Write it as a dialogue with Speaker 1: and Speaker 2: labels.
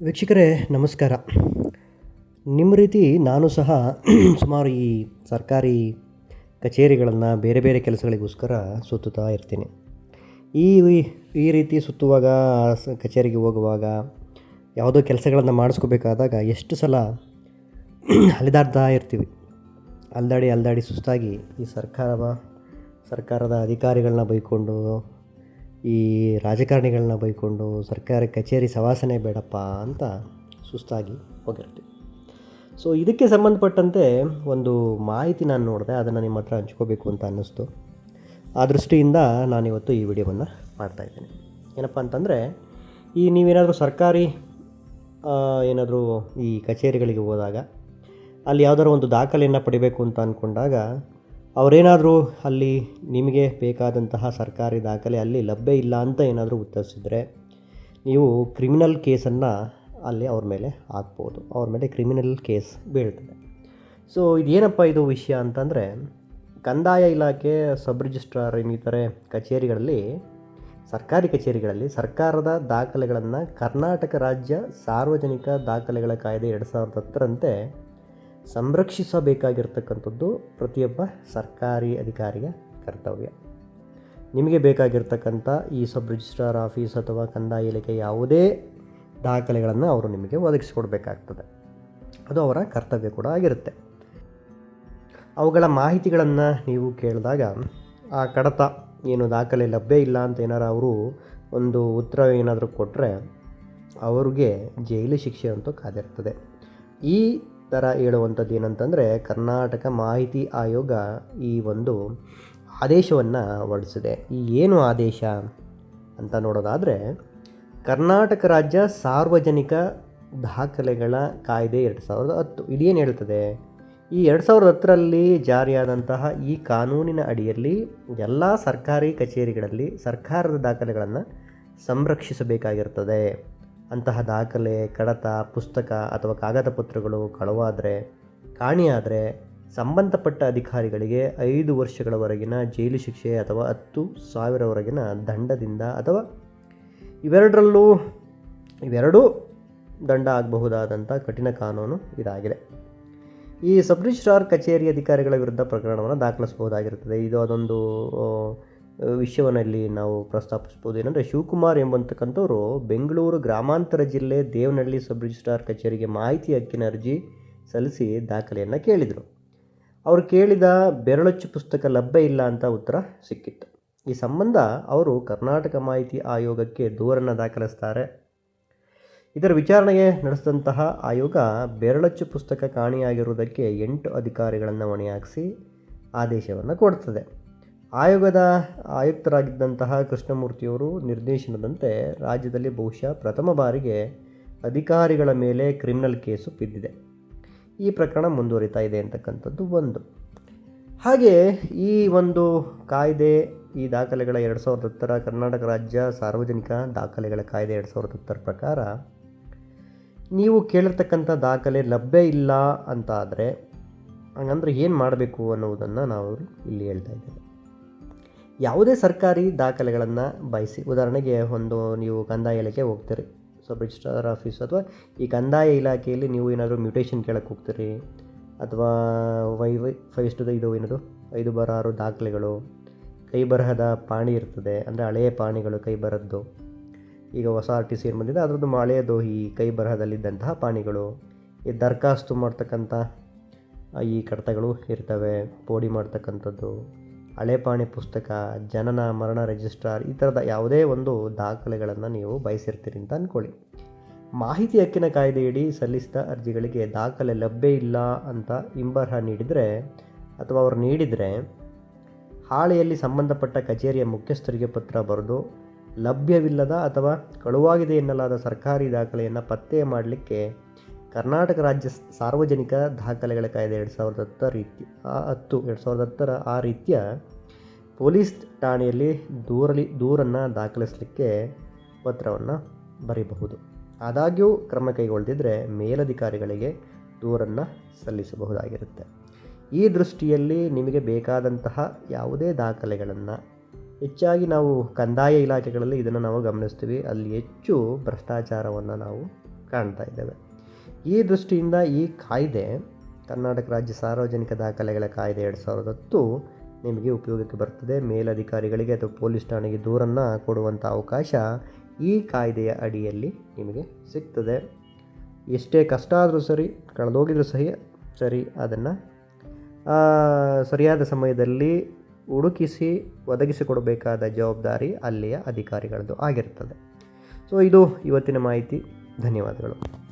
Speaker 1: ವೀಕ್ಷಕರೇ, ನಮಸ್ಕಾರ. ನಿಮ್ಮ ರೀತಿ ನಾನು ಸಹ ಸುಮಾರು ಈ ಸರ್ಕಾರಿ ಕಚೇರಿಗಳನ್ನು ಬೇರೆ ಬೇರೆ ಕೆಲಸಗಳಿಗೋಸ್ಕರ ಸುತ್ತುತ್ತಾ ಇರ್ತೀನಿ. ಈ ಈ ರೀತಿ ಸುತ್ತುವಾಗ ಕಚೇರಿಗೆ ಹೋಗುವಾಗ ಯಾವುದೋ ಕೆಲಸಗಳನ್ನು ಮಾಡಿಸ್ಕೋಬೇಕಾದಾಗ ಎಷ್ಟು ಸಲ ಅಲೆದಾಡ್ತಾ ಇರ್ತೀವಿ. ಅಲ್ದಾಡಿ ಅಲ್ದಾಡಿ ಸುಸ್ತಾಗಿ ಈ ಸರ್ಕಾರ ಸರ್ಕಾರದ ಅಧಿಕಾರಿಗಳನ್ನ ಬೈಕೊಂಡು ಈ ರಾಜಕಾರಣಿಗಳನ್ನ ಬೈಕೊಂಡು ಸರ್ಕಾರಿ ಕಚೇರಿ ಸವಾಸನೆ ಬೇಡಪ್ಪ ಅಂತ ಸುಸ್ತಾಗಿ ಹೋಗಿರ್ತೀವಿ ಸೊ ಇದಕ್ಕೆ ಸಂಬಂಧಪಟ್ಟಂತೆ ಒಂದು ಮಾಹಿತಿ ನಾನು ನೋಡಿದೆ, ಅದನ್ನು ನಿಮ್ಮ ಹತ್ರ ಹಂಚ್ಕೋಬೇಕು ಅಂತ ಅನ್ನಿಸ್ತು. ಆ ದೃಷ್ಟಿಯಿಂದ ನಾನಿವತ್ತು ಈ ವಿಡಿಯೋವನ್ನು ಮಾಡ್ತಾಯಿದ್ದೀನಿ ಏನಪ್ಪ ಅಂತಂದರೆ, ಈ ನೀವೇನಾದರೂ ಸರ್ಕಾರಿ ಏನಾದರೂ ಈ ಕಚೇರಿಗಳಿಗೆ ಹೋದಾಗ, ಅಲ್ಲಿ ಯಾವುದಾದ್ರು ಒಂದು ದಾಖಲೆಯನ್ನು ಪಡಿಬೇಕು ಅಂತ ಅಂದ್ಕೊಂಡಾಗ ಅವರೇನಾದರೂ ಅಲ್ಲಿ ನಿಮಗೆ ಬೇಕಾದಂತಹ ಸರ್ಕಾರಿ ದಾಖಲೆ ಅಲ್ಲಿ ಲಭ್ಯ ಇಲ್ಲ ಅಂತ ಏನಾದರೂ ಉತ್ತರಿಸಿದರೆ ನೀವು ಕ್ರಿಮಿನಲ್ ಕೇಸನ್ನು ಅಲ್ಲಿ ಅವ್ರ ಮೇಲೆ ಹಾಕ್ಬೋದು. ಅವ್ರ ಮೇಲೆ ಕ್ರಿಮಿನಲ್ ಕೇಸ್ ಬೀಳ್ತದೆ. ಸೊ ಇದೇನಪ್ಪ ಇದು ವಿಷಯ ಅಂತಂದರೆ ಕಂದಾಯ ಇಲಾಖೆ ಸಬ್ ರಿಜಿಸ್ಟ್ರಾರ್ ಇನ್ನಿತರೆ ಕಚೇರಿಗಳಲ್ಲಿ, ಸರ್ಕಾರಿ ಕಚೇರಿಗಳಲ್ಲಿ ಸರ್ಕಾರದ ದಾಖಲೆಗಳನ್ನು ಕರ್ನಾಟಕ ರಾಜ್ಯ ಸಾರ್ವಜನಿಕ ದಾಖಲೆಗಳ ಕಾಯ್ದೆ ಎರಡು ಸಾವಿರದ ಹತ್ತರಂತೆ ಸಂರಕ್ಷಿಸಬೇಕಾಗಿರ್ತಕ್ಕಂಥದ್ದು ಪ್ರತಿಯೊಬ್ಬ ಸರ್ಕಾರಿ ಅಧಿಕಾರಿಯ ಕರ್ತವ್ಯ. ನಿಮಗೆ ಬೇಕಾಗಿರ್ತಕ್ಕಂಥ ಈ ಸಬ್ ರಿಜಿಸ್ಟ್ರಾರ್ ಆಫೀಸ್ ಅಥವಾ ಕಂದಾಯ ಇಲಾಖೆ ಯಾವುದೇ ದಾಖಲೆಗಳನ್ನು ಅವರು ನಿಮಗೆ ಒದಗಿಸಿಕೊಡ್ಬೇಕಾಗ್ತದೆ. ಅದು ಅವರ ಕರ್ತವ್ಯ ಕೂಡ ಆಗಿರುತ್ತೆ. ಅವುಗಳ ಮಾಹಿತಿಗಳನ್ನು ನೀವು ಕೇಳಿದಾಗ, ಆ ಕಡತ ಏನು ದಾಖಲೆ ಲಭ್ಯ ಇಲ್ಲ ಅಂತ ಏನಾರು ಅವರು ಒಂದು ಉತ್ತರ ಏನಾದರೂ ಕೊಟ್ಟರೆ ಅವ್ರಿಗೆ ಜೈಲು ಶಿಕ್ಷೆ ಅಂತೂ ಕಾದಿರ್ತದೆ. ಈ ಥರ ಹೇಳುವಂಥದ್ದು ಏನಂತಂದರೆ ಕರ್ನಾಟಕ ಮಾಹಿತಿ ಆಯೋಗ ಈ ಒಂದು ಆದೇಶವನ್ನು ಹೊರಡಿಸಿದೆ. ಈ ಏನು ಆದೇಶ ಅಂತ ನೋಡೋದಾದರೆ ಕರ್ನಾಟಕ ರಾಜ್ಯ ಸಾರ್ವಜನಿಕ ದಾಖಲೆಗಳ ಕಾಯ್ದೆ ಎರಡು ಸಾವಿರದ ಹತ್ತು. ಇದೇನು ಹೇಳ್ತದೆ? ಈ ಎರಡು ಸಾವಿರದ ಹತ್ತರಲ್ಲಿ ಜಾರಿಯಾದಂತಹ ಈ ಕಾನೂನಿನ ಅಡಿಯಲ್ಲಿ ಎಲ್ಲ ಸರ್ಕಾರಿ ಕಚೇರಿಗಳಲ್ಲಿ ಸರ್ಕಾರದ ದಾಖಲೆಗಳನ್ನು ಸಂರಕ್ಷಿಸಬೇಕಾಗಿರ್ತದೆ. ಅಂತಹ ದಾಖಲೆ, ಕಡತ, ಪುಸ್ತಕ ಅಥವಾ ಕಾಗದ ಪತ್ರಗಳು ಕಳವಾದರೆ, ಕಾಣಿಯಾದರೆ ಸಂಬಂಧಪಟ್ಟ ಅಧಿಕಾರಿಗಳಿಗೆ ಐದು ವರ್ಷಗಳವರೆಗಿನ ಜೈಲು ಶಿಕ್ಷೆ ಅಥವಾ ಹತ್ತು ಸಾವಿರವರೆಗಿನ ದಂಡದಿಂದ ಅಥವಾ ಇವೆರಡರಲ್ಲೂ, ಇವೆರಡೂ ದಂಡ ಆಗಬಹುದಾದಂಥ ಕಠಿಣ ಕಾನೂನು ಇದಾಗಿದೆ. ಈ ಸಬ್ ರಿಜಿಸ್ಟ್ರಾರ್ ಕಚೇರಿ ಅಧಿಕಾರಿಗಳ ವಿರುದ್ಧ ಪ್ರಕರಣವನ್ನು ದಾಖಲಿಸಬಹುದಾಗಿರುತ್ತದೆ. ಇದು ಅದೊಂದು ವಿಷಯವನ್ನಲ್ಲಿ ನಾವು ಪ್ರಸ್ತಾಪಿಸ್ಬೋದು. ಏನಂದರೆ ಶಿವಕುಮಾರ್ ಎಂಬಂತಕ್ಕಂಥವ್ರು ಬೆಂಗಳೂರು ಗ್ರಾಮಾಂತರ ಜಿಲ್ಲೆ ದೇವನಹಳ್ಳಿ ಸಬ್ ರಿಜಿಸ್ಟ್ರಾರ್ ಕಚೇರಿಗೆ ಮಾಹಿತಿ ಹಕ್ಕಿನ ಅರ್ಜಿ ಸಲ್ಲಿಸಿ ದಾಖಲೆಯನ್ನು ಕೇಳಿದರು. ಅವರು ಕೇಳಿದ ಬೆರಳಚ್ಚು ಪುಸ್ತಕ ಲಭ್ಯ ಇಲ್ಲ ಅಂತ ಉತ್ತರ ಸಿಕ್ಕಿತ್ತು. ಈ ಸಂಬಂಧ ಅವರು ಕರ್ನಾಟಕ ಮಾಹಿತಿ ಆಯೋಗಕ್ಕೆ ದೂರನ್ನು ದಾಖಲಿಸ್ತಾರೆ. ಇದರ ವಿಚಾರಣೆಗೆ ನಡೆಸಿದಂತಹ ಆಯೋಗ ಬೆರಳಚ್ಚು ಪುಸ್ತಕ ಕಾಣಿಯಾಗಿರುವುದಕ್ಕೆ ಎಂಟು ಅಧಿಕಾರಿಗಳನ್ನು ಹೊಣೆಯಾಗಿಸಿ ಆದೇಶವನ್ನು ಕೊಡ್ತದೆ. ಆಯೋಗದ ಆಯುಕ್ತರಾಗಿದ್ದಂತಹ ಕೃಷ್ಣಮೂರ್ತಿಯವರು ನಿರ್ದೇಶನದಂತೆ ರಾಜ್ಯದಲ್ಲಿ ಬಹುಶಃ ಪ್ರಥಮ ಬಾರಿಗೆ ಅಧಿಕಾರಿಗಳ ಮೇಲೆ ಕ್ರಿಮಿನಲ್ ಕೇಸು ಬಿದ್ದಿದೆ. ಈ ಪ್ರಕರಣ ಮುಂದುವರಿತಾ ಇದೆ ಅಂತಕ್ಕಂಥದ್ದು ಒಂದು. ಹಾಗೆ ಈ ಒಂದು ಕಾಯ್ದೆ, ಈ ದಾಖಲೆಗಳ ಎರಡು ಸಾವಿರದ ಕರ್ನಾಟಕ ರಾಜ್ಯ ಸಾರ್ವಜನಿಕ ದಾಖಲೆಗಳ ಕಾಯ್ದೆ ಎರಡು ಸಾವಿರದ ಹತ್ತರ ಪ್ರಕಾರ, ನೀವು ಕೇಳಿರ್ತಕ್ಕಂಥ ದಾಖಲೆ ಲಭ್ಯ ಇಲ್ಲ ಅಂತ ಆದರೆ ಹಂಗಂದ್ರೆ ಏನು ಮಾಡಬೇಕು ಅನ್ನುವುದನ್ನು ನಾವು ಇಲ್ಲಿ ಹೇಳ್ತಾ ಇದ್ದೇವೆ. ಯಾವುದೇ ಸರ್ಕಾರಿ ದಾಖಲೆಗಳನ್ನು ಬಯಸಿ, ಉದಾಹರಣೆಗೆ ಒಂದು ನೀವು ಕಂದಾಯ ಇಲಾಖೆ ಹೋಗ್ತೀರಿ ಸಬ್ ರಿಜಿಸ್ಟ್ರಾರ್ ಆಫೀಸ್ ಅಥವಾ ಈ ಕಂದಾಯ ಇಲಾಖೆಯಲ್ಲಿ ನೀವು ಏನಾದರೂ ಮ್ಯೂಟೇಷನ್ ಕೇಳಕ್ಕೆ ಹೋಗ್ತೀರಿ, ಅಥವಾ ವೈ ವೈ, ಫೈವ್ ಟು ಇದು ಏನದು? ಐದು ಬರ ಆರು ದಾಖಲೆಗಳು, ಕೈ ಬರಹದ ಪಾಣಿ ಇರ್ತದೆ, ಅಂದರೆ ಹಳೆಯ ಪಾಣಿಗಳು ಕೈ ಬರದ್ದು ಈಗ ಹೊಸ ಆರ್ ಟಿ ಸಿ ಏನು ಬಂದಿದೆ, ಅದರದ್ದು ಹಳೆಯದು ಈ ಕೈ ಬರಹದಲ್ಲಿದ್ದಂತಹ ಪಾಣಿಗಳು, ಈ ದರ್ಖಾಸ್ತು ಮಾಡ್ತಕ್ಕಂಥ ಈ ಕಡತಗಳು ಇರ್ತವೆ, ಪೋಡಿ ಮಾಡ್ತಕ್ಕಂಥದ್ದು ಹಳೆ ಪಾಣಿ ಪುಸ್ತಕ, ಜನನ, ಮರಣ ರಿಜಿಸ್ಟ್ರಾರ್ ಈ ಥರದ ಯಾವುದೇ ಒಂದು ದಾಖಲೆಗಳನ್ನು ನೀವು ಬಯಸಿರ್ತೀರಿ ಅಂತ ಅಂದ್ಕೊಳ್ಳಿ ಮಾಹಿತಿ ಹಕ್ಕಿನ ಕಾಯ್ದೆಯಡಿ ಸಲ್ಲಿಸಿದ ಅರ್ಜಿಗಳಿಗೆ ದಾಖಲೆ ಲಭ್ಯ ಇಲ್ಲ ಅಂತ ಇಂಬರ್ಹ ನೀಡಿದರೆ ಅಥವಾ ಅವರು ನೀಡಿದರೆ ಹಾಳೆಯಲ್ಲಿ ಸಂಬಂಧಪಟ್ಟ ಕಚೇರಿಯ ಮುಖ್ಯಸ್ಥರಿಗೆ ಪತ್ರ ಬರೆದು ಲಭ್ಯವಿಲ್ಲದ ಅಥವಾ ಕಳುವಾಗಿದೆ ಎನ್ನಲಾದ ಸರ್ಕಾರಿ ದಾಖಲೆಯನ್ನು ಪತ್ತೆ ಮಾಡಲಿಕ್ಕೆ ಕರ್ನಾಟಕ ರಾಜ್ಯ ಸಾರ್ವಜನಿಕ ದಾಖಲೆಗಳ ಕಾಯ್ದೆ ಎರಡು ಸಾವಿರದ ಹತ್ತರ ರೀತಿ ಹತ್ತು, ಎರಡು ಸಾವಿರದ ಹತ್ತರ ಆ ರೀತಿಯ ಪೊಲೀಸ್ ಠಾಣೆಯಲ್ಲಿ ದೂರಲಿ, ದೂರನ್ನು ದಾಖಲಿಸಲಿಕ್ಕೆ ಪತ್ರವನ್ನು ಬರೀಬಹುದು. ಆದಾಗ್ಯೂ ಕ್ರಮ ಕೈಗೊಳ್ಳದಿದ್ದರೆ ಮೇಲಧಿಕಾರಿಗಳಿಗೆ ದೂರನ್ನು ಸಲ್ಲಿಸಬಹುದಾಗಿರುತ್ತೆ. ಈ ದೃಷ್ಟಿಯಲ್ಲಿ ನಿಮಗೆ ಬೇಕಾದಂತಹ ಯಾವುದೇ ದಾಖಲೆಗಳನ್ನು, ಹೆಚ್ಚಾಗಿ ನಾವು ಕಂದಾಯ ಇಲಾಖೆಗಳಲ್ಲಿ ಇದನ್ನು ನಾವು ಗಮನಿಸ್ತೀವಿ. ಅಲ್ಲಿ ಹೆಚ್ಚು ಭ್ರಷ್ಟಾಚಾರವನ್ನು ನಾವು ಕಾಣ್ತಾ ಇದ್ದೇವೆ. ಈ ದೃಷ್ಟಿಯಿಂದ ಈ ಕಾಯ್ದೆ ಕರ್ನಾಟಕ ರಾಜ್ಯ ಸಾರ್ವಜನಿಕ ದಾಖಲೆಗಳ ಕಾಯ್ದೆ ಎರಡು ಸಾವಿರದ ಹತ್ತು ನಿಮಗೆ ಉಪಯೋಗಕ್ಕೆ ಬರ್ತದೆ. ಮೇಲಧಿಕಾರಿಗಳಿಗೆ ಅಥವಾ ಪೊಲೀಸ್ ಠಾಣೆಗೆ ದೂರನ್ನು ಕೊಡುವಂಥ ಅವಕಾಶ ಈ ಕಾಯ್ದೆಯ ಅಡಿಯಲ್ಲಿ ನಿಮಗೆ ಸಿಗ್ತದೆ. ಎಷ್ಟೇ ಕಷ್ಟ ಆದರೂ ಸರಿ, ಕಳೆದೋಗಿದ್ರೂ ಸಹಿ, ಸರಿ, ಅದನ್ನು ಸರಿಯಾದ ಸಮಯದಲ್ಲಿ ಹುಡುಕಿಸಿ, ಒದಗಿಸಿಕೊಡಬೇಕಾದ ಜವಾಬ್ದಾರಿ ಅಲ್ಲಿಯ ಅಧಿಕಾರಿಗಳದ್ದು ಆಗಿರ್ತದೆ. ಸೊ ಇದು ಇವತ್ತಿನ ಮಾಹಿತಿ. ಧನ್ಯವಾದಗಳು.